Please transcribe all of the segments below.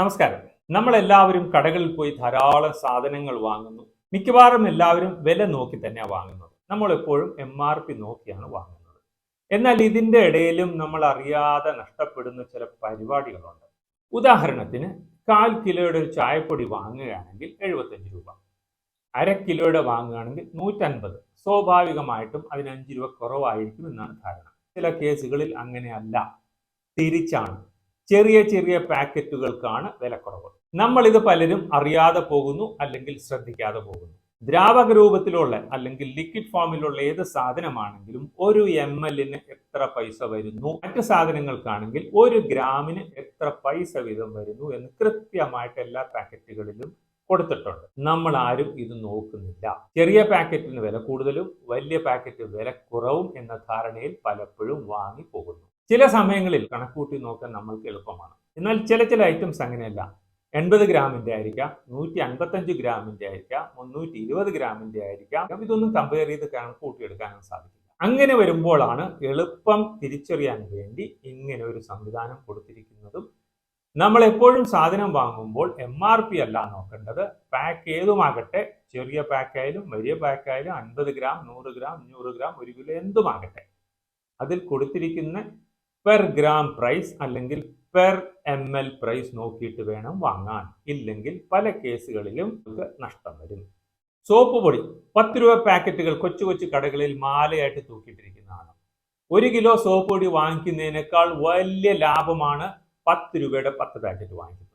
നമസ്കാരം. നമ്മൾ എല്ലാവരും കടകളിൽ പോയി ധാരാളം സാധനങ്ങൾ വാങ്ങുന്നു. മിക്കവാറും എല്ലാവരും വില നോക്കി തന്നെയാണ് വാങ്ങുന്നത്. നമ്മൾ എപ്പോഴും എം ആർ പി നോക്കിയാണ് വാങ്ങുന്നത്. എന്നാൽ ഇതിന്റെ ഇടയിലും നമ്മൾ അറിയാതെ നഷ്ടപ്പെടുന്ന ചില പരിപാടികളുണ്ട്. ഉദാഹരണത്തിന് കാൽ കിലോയുടെ ഒരു ചായപ്പൊടി വാങ്ങുകയാണെങ്കിൽ എഴുപത്തഞ്ച് രൂപ. അര കിലോയുടെ വാങ്ങുകയാണെങ്കിൽ നൂറ്റൻപത്. സ്വാഭാവികമായിട്ടും അതിന് അഞ്ച് രൂപ കുറവായിരിക്കും എന്നാണ് ധാരണ. ചില കേസുകളിൽ അങ്ങനെയല്ല. തിരിച്ചാണ്. ചെറിയ ചെറിയ പാക്കറ്റുകൾക്കാണ് വിലക്കുറവ്. നമ്മൾ ഇത് പലരും അറിയാതെ പോകുന്നു അല്ലെങ്കിൽ ശ്രദ്ധിക്കാതെ പോകുന്നു. ദ്രാവക രൂപത്തിലുള്ള അല്ലെങ്കിൽ ലിക്വിഡ് ഫോമിലുള്ള ഏത് സാധനമാണെങ്കിലും ഒരു എം എല്ലിന് എത്ര പൈസ വരുന്നു? മറ്റ് സാധനങ്ങൾക്കാണെങ്കിൽ ഒരു ഗ്രാമിന് എത്ര പൈസ വീതം വരുന്നു എന്ന് കൃത്യമായിട്ട് എല്ലാ പാക്കറ്റുകളിലും കൊടുത്തിട്ടുണ്ട്. നമ്മൾ ആരും ഇത് നോക്കുന്നില്ല. ചെറിയ പാക്കറ്റിന് വില കൂടുതലും വലിയ പാക്കറ്റ് വില കുറവും എന്ന ധാരണയിൽ പലപ്പോഴും വാങ്ങി പോകുന്നു. ചില സമയങ്ങളിൽ കണക്കൂട്ടി നോക്കാൻ നമ്മൾക്ക് എളുപ്പമാണ്. എന്നാൽ ചില ചില ഐറ്റംസ് അങ്ങനെയല്ല. എൺപത് ഗ്രാമിന്റെ ആയിരിക്കാം നൂറ്റി അൻപത്തഞ്ച് ഗ്രാമിന്റെ ആയിരിക്കാം മുന്നൂറ്റി ഇരുപത് ഗ്രാമിന്റെ ആയിരിക്കാം. ഇതൊന്നും കമ്പയർ ചെയ്ത് കണക്കൂട്ടി എടുക്കാനും സാധിക്കില്ല. അങ്ങനെ വരുമ്പോഴാണ് എളുപ്പം തിരിച്ചറിയാൻ വേണ്ടി ഇങ്ങനെ ഒരു സംവിധാനം കൊടുത്തിരിക്കുന്നതും. നമ്മൾ എപ്പോഴും സാധനം വാങ്ങുമ്പോൾ എം ആർ പി അല്ല നോക്കേണ്ടത്. പാക്ക് ഏതുമാകട്ടെ ചെറിയ പാക്കായാലും വലിയ പാക്കായാലും അൻപത് ഗ്രാം നൂറ് ഗ്രാം അഞ്ഞൂറ് ഗ്രാം ഒരു കിലോ എന്തുമാകട്ടെ. അതിൽ കൊടുത്തിരിക്കുന്ന പെർ ഗ്രാം പ്രൈസ് അല്ലെങ്കിൽ പെർ എം എൽ പ്രൈസ് നോക്കിയിട്ട് വേണം വാങ്ങാൻ. ഇല്ലെങ്കിൽ പല കേസുകളിലും നഷ്ടം വരും. സോപ്പ് പൊടി പത്ത് രൂപ പാക്കറ്റുകൾ കൊച്ചു കൊച്ചു കടകളിൽ മാലയായിട്ട് തൂക്കിയിട്ടിരിക്കുന്നതാണ്. ഒരു കിലോ സോപ്പ് പൊടി വാങ്ങിക്കുന്നതിനേക്കാൾ വലിയ ലാഭമാണ് പത്ത് രൂപയുടെ പത്ത് പാക്കറ്റ് വാങ്ങിക്കുന്നത്.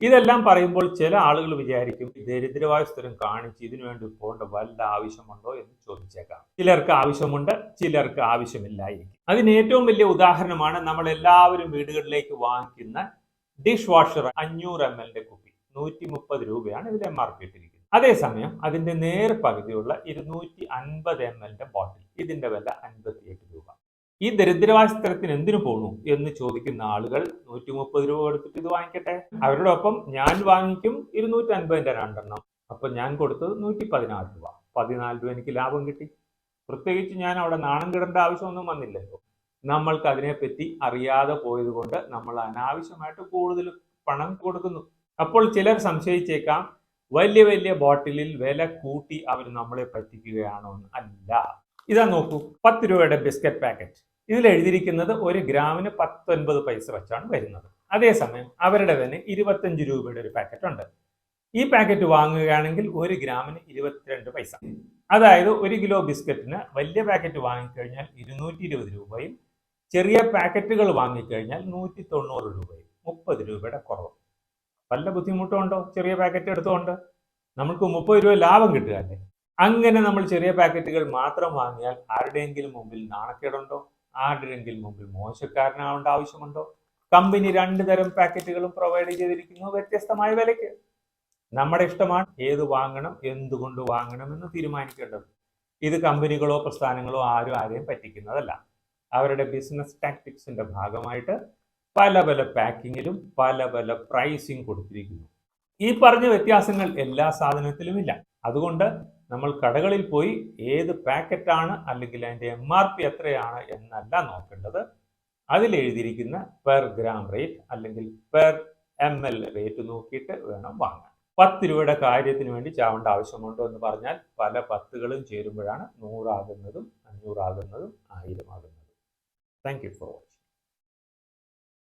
ഇതെല്ലാം പറയുമ്പോൾ ചില ആളുകൾ വിചാരിക്കും ദരിദ്രവായസ്ഥരും കാണിച്ച് ഇതിനു വേണ്ടി പോകേണ്ട വല്ല ആവശ്യമുണ്ടോ എന്ന് ചോദിച്ചേക്കാം. ചിലർക്ക് ആവശ്യമുണ്ട് ചിലർക്ക് ആവശ്യമില്ലായിരിക്കും അതിന് ഏറ്റവും വലിയ ഉദാഹരണമാണ് നമ്മൾ എല്ലാവരും വീടുകളിലേക്ക് വാങ്ങിക്കുന്ന ഡിഷ് വാഷർ അഞ്ഞൂറ് എം എല്ലിന്റെ കുപ്പി. നൂറ്റി മുപ്പത് രൂപയാണ് ഇതിൽ എം ആർ പി ഇട്ടിരിക്കുന്നത് അതേസമയം അതിന്റെ നേർ പകുതിയുള്ള ഇരുന്നൂറ്റി അൻപത് എം എല്ലിന്റെ ബോട്ടിൽ. ഇതിന്റെ വില അൻപത്തിയെട്ട് രൂപ. ഈ ദരിദ്രവാസത്തിന് എന്തിനു പോണു എന്ന് ചോദിക്കുന്ന ആളുകൾ നൂറ്റി മുപ്പത് രൂപ കൊടുത്തിട്ട് ഇത് വാങ്ങിക്കട്ടെ? അവരോടൊപ്പം ഞാൻ വാങ്ങിക്കും ഇരുന്നൂറ്റി അൻപതിന്റെ രണ്ടെണ്ണം. അപ്പൊ ഞാൻ കൊടുത്തത് നൂറ്റി പതിനാറ് രൂപ. പതിനാല് രൂപ എനിക്ക് ലാഭം കിട്ടി. പ്രത്യേകിച്ച് ഞാൻ അവിടെ നാണം കിടേണ്ട ആവശ്യമൊന്നും വന്നില്ലല്ലോ. നമ്മൾക്ക് അതിനെപ്പറ്റി അറിയാതെ പോയത് കൊണ്ട് നമ്മൾ അനാവശ്യമായിട്ട് കൂടുതൽ പണം കൊടുക്കുന്നു. അപ്പോൾ ചിലർ സംശയിച്ചേക്കാം വലിയ വലിയ ബോട്ടിലിൽ വില കൂട്ടി അവർ നമ്മളെ പറ്റിക്കുകയാണോ എന്ന്. അല്ല. ഇതാ നോക്കൂ പത്ത് രൂപയുടെ ബിസ്ക്കറ്റ് പാക്കറ്റ് ഇതിൽ എഴുതിയിരിക്കുന്നത് ഒരു ഗ്രാമിന് പത്തൊൻപത് പൈസ വെച്ചാണ് വരുന്നത്. അതേസമയം അവരുടെ തന്നെ ഇരുപത്തഞ്ച് രൂപയുടെ ഒരു പാക്കറ്റ് ഉണ്ട്. ഈ പാക്കറ്റ് വാങ്ങുകയാണെങ്കിൽ ഒരു ഗ്രാമിന് ഇരുപത്തിരണ്ട് പൈസ. അതായത് ഒരു കിലോ ബിസ്ക്കറ്റിന് വലിയ പാക്കറ്റ് വാങ്ങിക്കഴിഞ്ഞാൽ ഇരുന്നൂറ്റി ഇരുപത് രൂപയും ചെറിയ പാക്കറ്റുകൾ വാങ്ങിക്കഴിഞ്ഞാൽ നൂറ്റി തൊണ്ണൂറ് രൂപയും മുപ്പത് രൂപയുടെ കുറവ്. വല്ല ബുദ്ധിമുട്ടുണ്ടോ ചെറിയ പാക്കറ്റ് എടുത്തുകൊണ്ട് നമുക്ക് മുപ്പത് രൂപ ലാഭം കിട്ടുകയല്ലേ? അങ്ങനെ നമ്മൾ ചെറിയ പാക്കറ്റുകൾ മാത്രം വാങ്ങിയാൽ ആരുടെയെങ്കിലും മുമ്പിൽ നാണക്കേടുണ്ടോ? ആരുടെയെങ്കിലും മുമ്പിൽ മോശക്കാരനാവേണ്ട ആവശ്യമുണ്ടോ? കമ്പനി രണ്ട് തരം പാക്കറ്റുകളും പ്രൊവൈഡ് ചെയ്തിരിക്കുന്നു വ്യത്യസ്തമായ വിലയ്ക്ക്. നമ്മുടെ ഇഷ്ടമാണ് ഏത് വാങ്ങണം എന്തുകൊണ്ട് വാങ്ങണം എന്ന് തീരുമാനിക്കേണ്ടത് ഇത് കമ്പനികളോ പ്രസ്ഥാനങ്ങളോ ആരും ആരെയും പറ്റിക്കുന്നതല്ല. അവരുടെ ബിസിനസ് ടാക്ടിക്സിന്റെ ഭാഗമായിട്ട് പല പല പാക്കിങ്ങിലും പല പല പ്രൈസിങ് കൊടുത്തിരിക്കുന്നു. ഈ പറഞ്ഞ വ്യത്യാസങ്ങൾ എല്ലാ സാധനത്തിലും ഇല്ല. അതുകൊണ്ട് നമ്മൾ കടകളിൽ പോയി ഏത് പാക്കറ്റാണ് അല്ലെങ്കിൽ അതിന്റെ എം ആർ പി എത്രയാണ് എന്നല്ല നോക്കേണ്ടത്. അതിൽ എഴുതിയിരിക്കുന്ന പെർ ഗ്രാം റേറ്റ് അല്ലെങ്കിൽ പെർ എം എൽ റേറ്റ് നോക്കിയിട്ട് വേണം വാങ്ങാൻ. പത്ത് രൂപയുടെ കാര്യത്തിന് വേണ്ടി ചാവേണ്ട ആവശ്യമുണ്ടോ എന്ന് പറഞ്ഞാൽ പല പത്തുകളും ചേരുമ്പോഴാണ് നൂറാകുന്നതും അഞ്ഞൂറാകുന്നതും ആയിരമാകുന്നതും. Thank you for watching